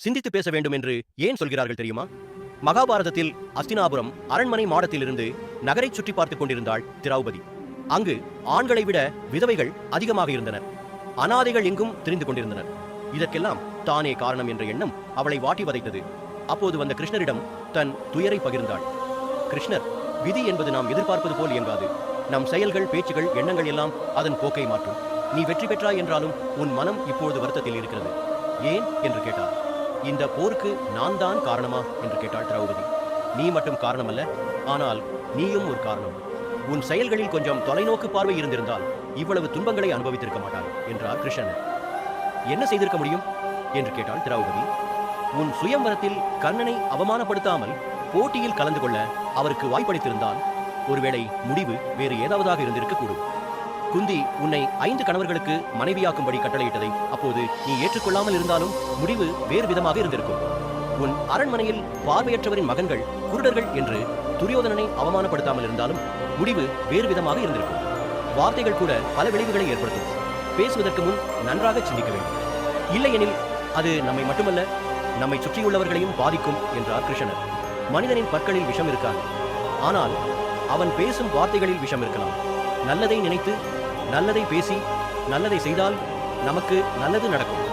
சிந்தித்து பேச வேண்டும் என்று ஏன் சொல்கிறார்கள் தெரியுமா? மகாபாரதத்தில் அஸ்தினாபுரம் அரண்மனை மாடத்திலிருந்து நகரை சுற்றி பார்த்துக் கொண்டிருந்தாள் திரௌபதி. அங்கு ஆண்களை விட விதவைகள் அதிகமாக இருந்தனர். அனாதைகள் எங்கும் திரிந்து கொண்டிருந்தனர். இதற்கெல்லாம் தானே காரணம் என்ற எண்ணம் அவளை வாட்டி வதைத்தது. அப்போது வந்த கிருஷ்ணரிடம் தன் துயரை பகிர்ந்தாள். கிருஷ்ணர் விதி என்பது நாம் எதிர்பார்ப்பது போல் இயங்காது. நம் செயல்கள் பேச்சுகள் எண்ணங்கள் எல்லாம் அதன் போக்கை மாற்றும். நீ வெற்றி பெற்றாய் என்றாலும் உன் மனம் இப்பொழுது வருத்தத்தில் இருக்கிறது. ஏன்? என்று கேட்டார். இந்த போருக்கு நான் தான் காரணமா? என்று கேட்டாள் திரௌபதி. நீ மட்டும் காரணமல்ல ஆனால் நீயும் ஒரு காரணம். உன் செயல்களில் கொஞ்சம் தொலைநோக்கு பார்வை இருந்திருந்தால் இவ்வளவு துன்பங்களை அனுபவித்திருக்க மாட்டாள் என்றார் கிருஷ்ணன். என்ன செய்திருக்க முடியும்? என்று கேட்டாள் திரௌபதி. உன் சுயம்பரத்தில் கர்ணனை அவமானப்படுத்தாமல் போட்டியில் கலந்து கொள்ள அவருக்கு வாய்ப்பளித்திருந்தால் ஒருவேளை முடிவு வேறு ஏதாவதாக இருந்திருக்க கூடும் குந்தி உன்னை ஐந்து கணவர்களுக்கு மனைவியாக்கும்படி கட்டளையிட்டதை அப்போது நீ ஏற்றுக்கொள்ளாமல் இருந்தாலும் முடிவு வேறு விதமாக இருந்திருக்கும். உன் அரண்மனையில் பார்வையற்றவரின் மகன்கள் குருடர்கள் என்று துரியோதனனை அவமானப்படுத்தாமல் இருந்தாலும் முடிவு வேறு விதமாக இருந்திருக்கும். வார்த்தைகள் கூட பல விளைவுகளை ஏற்படுத்தும். பேசுவதற்கு முன் நன்றாக சிந்திக்க வேண்டும். இல்லையெனில் அது நம்மை மட்டுமல்ல நம்மை சுற்றியுள்ளவர்களையும் பாதிக்கும் என்றார் கிருஷ்ணர் மனிதனின் பற்களில் விஷம் இருக்காது. ஆனால் அவன் பேசும் வார்த்தைகளில் விஷம் இருக்கலாம். நல்லதை நினைத்து நல்லதை பேசி நல்லதை செய்தால் நமக்கு நல்லது நடக்கும்.